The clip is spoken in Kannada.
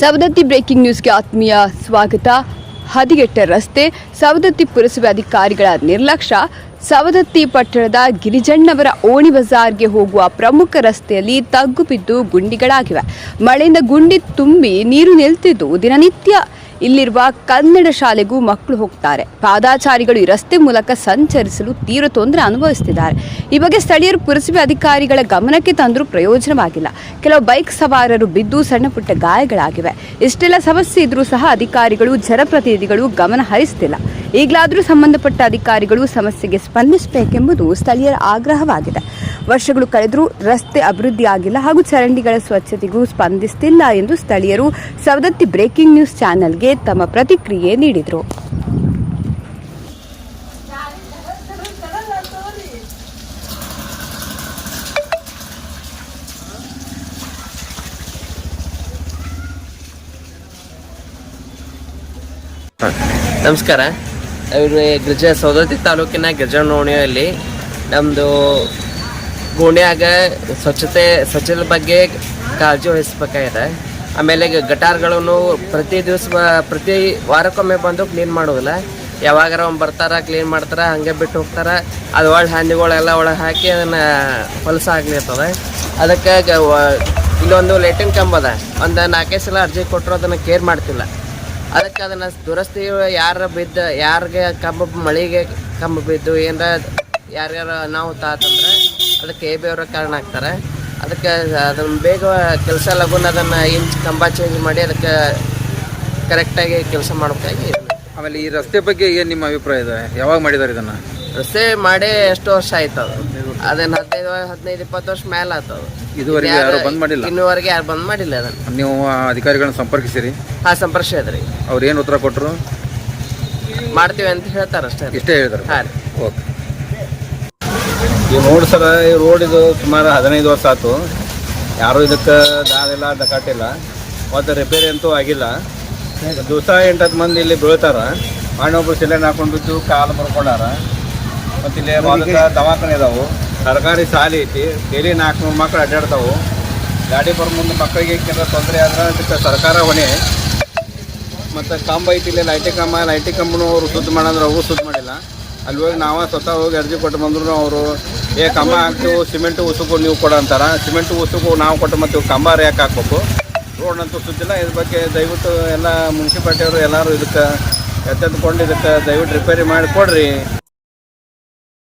ಸವದತ್ತಿ ಬ್ರೇಕಿಂಗ್ ನ್ಯೂಸ್ಗೆ ಆತ್ಮೀಯ ಸ್ವಾಗತ. ಹದಿಗೆಟ್ಟ ರಸ್ತೆ, ಸವದತ್ತಿ ಪುರಸಭೆ ಅಧಿಕಾರಿಗಳ ನಿರ್ಲಕ್ಷ್ಯ. ಸವದತ್ತಿ ಪಟ್ಟಣದ ಗಿರಿಜಣ್ಣವರ ಓಣಿ ಬಜಾರ್ಗೆ ಹೋಗುವ ಪ್ರಮುಖ ರಸ್ತೆಯಲ್ಲಿ ತಗ್ಗು ಬಿದ್ದು ಗುಂಡಿಗಳಾಗಿವೆ. ಮಳೆಯಿಂದ ಗುಂಡಿ ತುಂಬಿ ನೀರು ನಿಲ್ತಿದ್ದು ದಿನನಿತ್ಯ. ಇಲ್ಲಿರುವ ಕನ್ನಡ ಶಾಲೆಗೂ ಮಕ್ಕಳು ಹೋಗ್ತಾರೆ. ಪಾದಾಚಾರಿಗಳು ಈ ರಸ್ತೆ ಮೂಲಕ ಸಂಚರಿಸಲು ತೀವ್ರ ತೊಂದರೆ ಅನುಭವಿಸುತ್ತಿದ್ದಾರೆ ಈ ಬಗ್ಗೆ ಸ್ಥಳೀಯರು ಪುರಸಭೆ ಅಧಿಕಾರಿಗಳ ಗಮನಕ್ಕೆ ತಂದರೂ ಪ್ರಯೋಜನವಾಗಿಲ್ಲ. ಕೆಲವು ಬೈಕ್ ಸವಾರರು ಬಿದ್ದು ಸಣ್ಣ ಪುಟ್ಟ ಗಾಯಗಳಾಗಿವೆ ಇಷ್ಟೆಲ್ಲ ಸಮಸ್ಯೆ ಇದ್ರೂ ಸಹ ಅಧಿಕಾರಿಗಳು, ಜನಪ್ರತಿನಿಧಿಗಳು ಗಮನ ಹರಿಸುತ್ತಿಲ್ಲ ಈಗಲಾದರೂ ಸಂಬಂಧಪಟ್ಟ ಅಧಿಕಾರಿಗಳು ಸಮಸ್ಯೆಗೆ ಸ್ಪಂದಿಸಬೇಕೆಂಬುದು ಸ್ಥಳೀಯರ ಆಗ್ರಹವಾಗಿದೆ. ವರ್ಷಗಳು ಕಳೆದರೂ ರಸ್ತೆ ಅಭಿವೃದ್ಧಿ ಆಗಿಲ್ಲ ಹಾಗೂ ಚರಂಡಿಗಳ ಸ್ವಚ್ಛತೆಗೂ ಸ್ಪಂದಿಸುತ್ತಿಲ್ಲ ಎಂದು ಸ್ಥಳೀಯರು ಸವದತ್ತಿ ಬ್ರೇಕಿಂಗ್ ನ್ಯೂಸ್ ಚಾನೆಲ್ಗೆ ತಮ್ಮ ಪ್ರತಿಕ್ರಿಯೆ ನೀಡಿದರು. ನಮಸ್ಕಾರ. ಇವ್ರು ಗಿರಿಜ ಸೌದತ್ತಿ ತಾಲೂಕಿನ ಗಿರಿಜನೋಣಿಯಲ್ಲಿ ನಮ್ಮದು ಗೋಣಿಯಾಗ ಸ್ವಚ್ಛತೆ ಸ್ವಚ್ಛತೆ ಬಗ್ಗೆ ಕಾಳಜಿ ವಹಿಸ್ಬೇಕಾಗಿದೆ. ಆಮೇಲೆ ಗಟಾರ್ಗಳನ್ನು ಪ್ರತಿ ದಿವಸ ಪ್ರತಿ ವಾರಕ್ಕೊಮ್ಮೆ ಬಂದು ಕ್ಲೀನ್ ಮಾಡೋದಿಲ್ಲ. ಯಾವಾಗಾರ ಒಮ್ಮೆ ಬರ್ತಾರ ಕ್ಲೀನ್ ಮಾಡ್ತಾರ, ಹಂಗೆ ಬಿಟ್ಟು ಹೋಗ್ತಾರೆ. ಅದು ಒಳ್ಳೆ ಹಂದಿಗಳೆಲ್ಲ ಒಳಗೆ ಹಾಕಿ ಅದನ್ನು ಹೊಲಸ ಆಗ್ಲಿರ್ತದೆ. ಅದಕ್ಕೆ ಇಲ್ಲೊಂದು ಲೈಟಿನ ಕಂಬ ಅದ ಒಂದು ನಾಲ್ಕೈದು ಸಲ ಅರ್ಜಿ ಕೊಟ್ಟರು ಅದನ್ನು ಕೇರ್ ಮಾಡ್ತಿಲ್ಲ. ಅದಕ್ಕೆ ಅದನ್ನ ದುರಸ್ತಿ ಯಾರ ಬಿದ್ದ, ಯಾರಿಗೆ ಕಂಬ ಮಳಿಗೆ ಕಂಬ ಬಿದ್ದು, ಏನರ ಯಾರ್ಯಾರ ನಾವು ಆತಂದ್ರೆ ಅದಕ್ಕೆ ಎ ಅವರ ಕಾರಣ ಆಗ್ತಾರೆ. ಅದಕ್ಕೆ ಅದನ್ನ ಬೇಗ ಕೆಲಸ ಲಗುನ ಅದನ್ನ ಇಂಚ್ ಕಂಬ ಚೇಂಜ್ ಮಾಡಿ ಅದಕ್ಕೆ ಕರೆಕ್ಟಾಗಿ ಕೆಲಸ ಮಾಡ್ಬೇಕಾಗಿ ಆಮೇಲೆ ಈ ರಸ್ತೆ ಬಗ್ಗೆ ಏನು ನಿಮ್ಮ ಅಭಿಪ್ರಾಯ ಇದೆ? ಯಾವಾಗ ಮಾಡಿದ್ದಾರೆ ಇದನ್ನ? ರಸ್ತೆ ಮಾಡಿ ಎಷ್ಟು ವರ್ಷ ಆಯ್ತು ಅದು? ಅದನ್ನ ಹದಿನೈದು ಹದಿನೈದು ಇಪ್ಪತ್ತು ವರ್ಷ ಮೇಲೆ ಆಯ್ತು ಇದುವರೆಗೆ ಯಾರು ಬಂದ್ ಮಾಡಿಲ್ಲ? ಇನ್ನೂವರೆಗೆ ಯಾರು ಬಂದ್ ಮಾಡಿಲ್ಲ ಅದನ್ನ. ನೀವು ಅಧಿಕಾರಿಗಳನ್ನ ಸಂಪರ್ಕಿಸಿರಿ? ಹಾ ಸಂಪರ್ಕಿಸಿದ್ರಿ. ಅವ್ರು ಏನು ಉತ್ತರ ಕೊಟ್ಟರು ಮಾಡ್ತೀವಿ ಅಂತ ಹೇಳ್ತಾರೆ ಅಷ್ಟೇ ಇಷ್ಟೇ ಹೇಳಿದ್ರು ಹಾಂ ರೀ. ಓಕೆ. ಈ ರೋಡ್ ಸರ ಈ ರೋಡ್ ಇದು ಸುಮಾರು ಹದಿನೈದು ವರ್ಷ ಆಯ್ತು ಯಾರು ಇದಕ್ಕೆ ದಾರಿಲ್ಲ ದಕಾಟಿಲ್ಲ ಮತ್ತು ರಿಪೇರಿ ಅಂತೂ ಆಗಿಲ್ಲ. ದಿವಸ ಎಂಟತ್ತು ಮಂದಿ ಇಲ್ಲಿ ಬೀಳ್ತಾರ. ಮಣ್ಣೊಬ್ರು ಸಿಲೆಂಡ್ ಹಾಕೊಂಡು ಬಿದ್ದು ಕಾಲು ಮುರ್ಕೊಂಡಾರ. ಮತ್ತು ಇಲ್ಲಿ ಮೊದಲ ದವಾಖಾನೆ ಇದಾವೆ ಸರ್ಕಾರಿ ಶಾಲೆ ಐತಿ. ಡೈಲಿ ನಾಲ್ಕುನೂರು ಮಕ್ಳು ಅಡ್ಡಾಡ್ತಾವು. ಗಾಡಿ ಬರೋ ಮುಂದೆ ಮಕ್ಕಳಿಗೆ ಕೆಲವು ತೊಂದರೆ ಆದ್ರೆ ಅದಕ್ಕೆ ಸರ್ಕಾರ ಹೊಣೆ. ಮತ್ತು ಕಂಬ ಐತಿ ಇಲ್ಲಿ ಲೈಟಿ ಕಂಬ, ಲೈಟಿ ಕಂಬನೂ ಅವರು ಸುದ್ದಿ ಮಾಡಂದ್ರೆ, ಅವು ಶುದ್ಧ ಮಾಡಿಲ್ಲ. ಅಲ್ಲಿ ಹೋಗಿ ನಾವೇ ಸ್ವತಃ ಹೋಗಿ ಅರ್ಜಿ ಕೊಟ್ಟು ಬಂದ್ರು ಅವರು, ಏ, ಕಂಬ ಹಾಕ್ತೀವಿ, ಸಿಮೆಂಟ್ ಉಸುಕು ನೀವು ಕೊಡ ಅಂತಾರ. ಸಿಮೆಂಟ್ ಉಸುಕು ನಾವು ಕೊಟ್ಟು ಮತ್ತು ಕಂಬ ರೇಕ್ ಹಾಕ್ಬೇಕು. ರೋಡ್ ಅಂತೂ ಸುದ್ದಿಲ್ಲ ಇದ್ರ ಬಗ್ಗೆ ದಯವಿಟ್ಟು ಎಲ್ಲ ಮುನ್ಸಿಪಾಲ್ಟಿಯವರು ಎಲ್ಲರೂ ಇದಕ್ಕೆ ಎತ್ತೆದ್ಕೊಂಡು ಇದಕ್ಕೆ ದಯವಿಟ್ಟು ರಿಪೇರಿ ಮಾಡಿ ಕೊಡ್ರಿ.